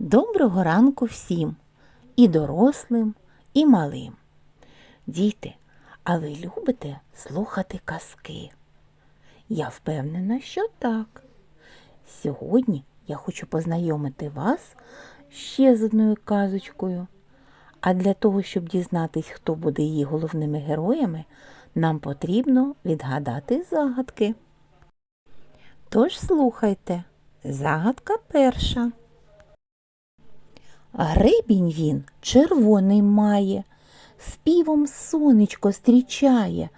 Доброго ранку всім, і дорослим, і малим. Діти, а ви любите слухати казки? Я впевнена, що так. Сьогодні я хочу познайомити вас ще з одною казочкою. А для того, щоб дізнатись, хто буде її головними героями, нам потрібно відгадати загадки. Тож слухайте, загадка перша. Гребінь він червоний має, співом сонечко стрічає,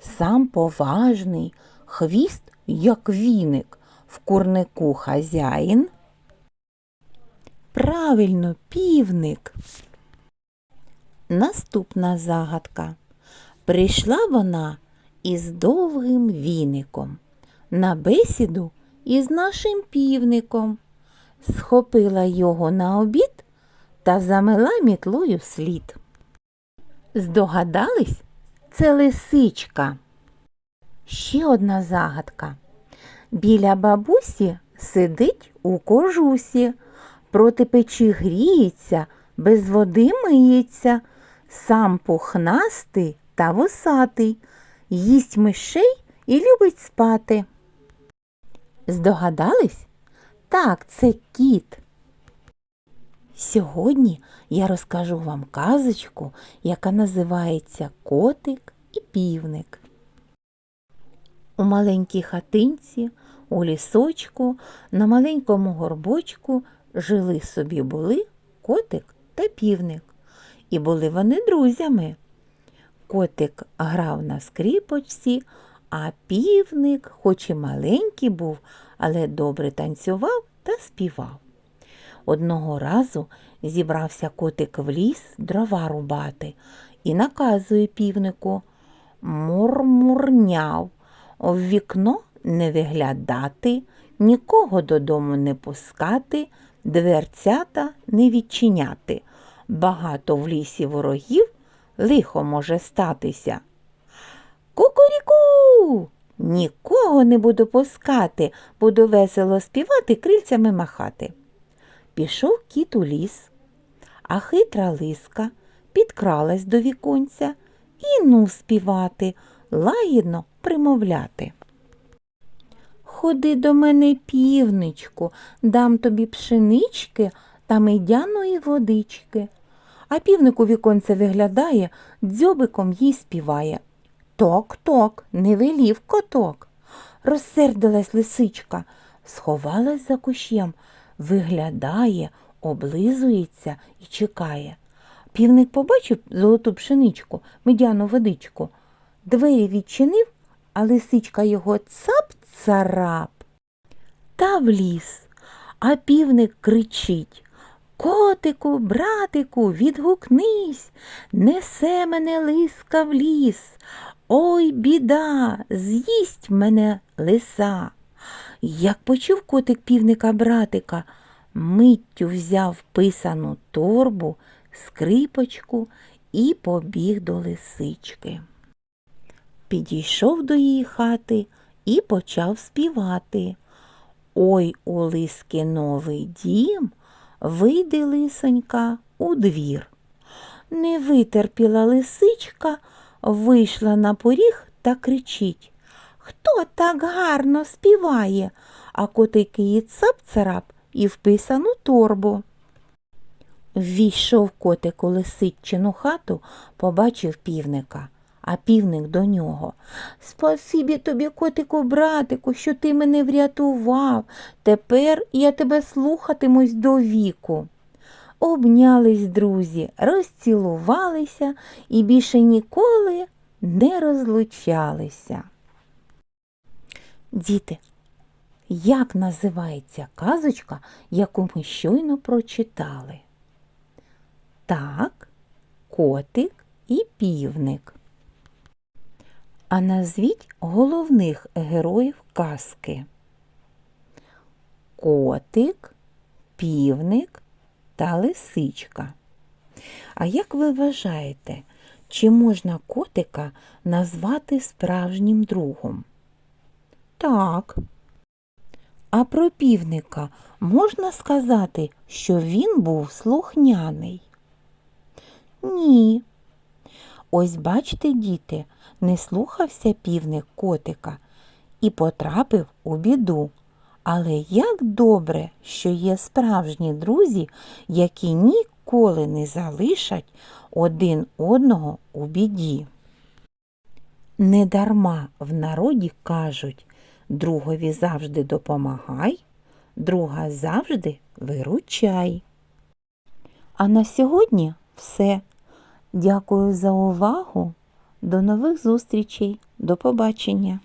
сам поважний, хвіст, як віник, в курнику хазяїн. Правильно, півник. Наступна загадка. Прийшла вона із довгим віником на бесіду із нашим півником. Схопила його на обід та замила мітлою слід. Здогадались? Це лисичка. Ще одна загадка. Біля бабусі сидить у кожусі, проти печі гріється, без води миється, сам пухнастий та вусатий, їсть мишей і любить спати. Здогадались? Так, це кіт. Сьогодні я розкажу вам казочку, яка називається Котик і півник. У маленькій хатинці, у лісочку, на маленькому горбочку жили собі були котик та півник. І були вони друзями. Котик грав на скріпочці, а півник, хоч і маленький був, але добре танцював та співав. Одного разу зібрався котик в ліс дрова рубати і наказує півнику мурмурняв, в вікно не виглядати, нікого додому не пускати, дверцята не відчиняти. Багато в лісі ворогів лихо може статися. Кукуріку! Нікого не буду пускати, буду весело співати, крильцями махати. Пішов кіт у ліс, а хитра лиска підкралась до віконця і ну співати, лагідно примовляти. Ходи до мене, півничку, дам тобі пшенички та медяної водички. А півник у віконце виглядає, дзьобиком їй співає. Ток-ток, не велів коток. Розсердилась лисичка, сховалась за кущем, виглядає, облизується і чекає. Півник побачив золоту пшеничку, медяну водичку. Двері відчинив, а лисичка його цап-царап. Та в ліс, а півник кричить. Котику, братику, відгукнись, несе мене лиска в ліс. Ой, біда, з'їсть мене лиса. Як почув котик півника братика, миттю взяв писану торбу, скрипочку і побіг до лисички. Підійшов до її хати і почав співати. Ой, у лиски новий дім, вийде лисонька у двір. Не витерпіла лисичка, вийшла на поріг та кричить Хто так гарно співає? А котик її цап-царап і вписану торбу. Ввійшов котик у лисичину хату, побачив півника, а півник до нього. Спасибі тобі, котику, братику, що ти мене врятував. Тепер я тебе слухатимусь до віку. Обнялись друзі, розцілувалися і більше ніколи не розлучалися. Діти, як називається казочка, яку ми щойно прочитали? Так, котик і півник. А назвіть головних героїв казки. Котик, півник та лисичка. А як ви вважаєте, чи можна котика назвати справжнім другом? Так. А про півника можна сказати, що він був слухняний? Ні. Ось бачите, діти, не слухався півник котика і потрапив у біду. Але як добре, що є справжні друзі, які ніколи не залишать один одного у біді. Недарма в народі кажуть другові завжди допомагай, друга завжди виручай. А на сьогодні все. Дякую за увагу. До нових зустрічей. До побачення.